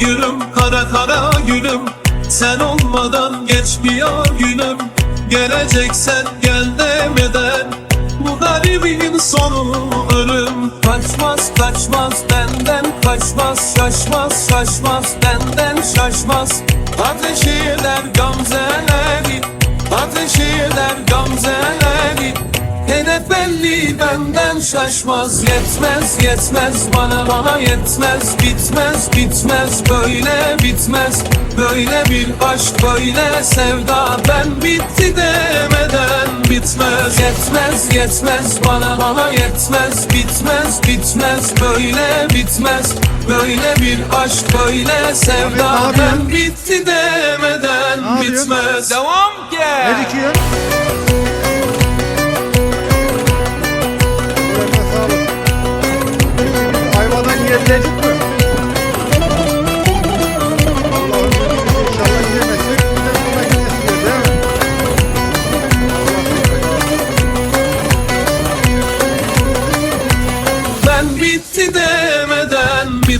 Gülüm kara kara gülüm. Sen olmadan geçmiyor günüm. Geleceksen gel demeden. Bu garibin sonu ölüm. Kaçmaz kaçmaz benden kaçmaz. Şaşmaz şaşmaz benden şaşmaz. Ateş eder gamzeleri benden şaşmaz Yetmez yetmez bana bana yetmez Bitmez bitmez böyle bitmez Böyle bir aşk böyle sevda Ben bitti demeden bitmez Yetmez yetmez bana bana yetmez Bitmez bitmez böyle bitmez Böyle bir aşk böyle sevda Abi, ne Ben bitti demeden yapıyorsun? bitmez Devam ki. Ne dikiyorsun?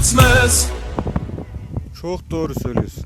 Bitmez Çok doğru söylüyorsun.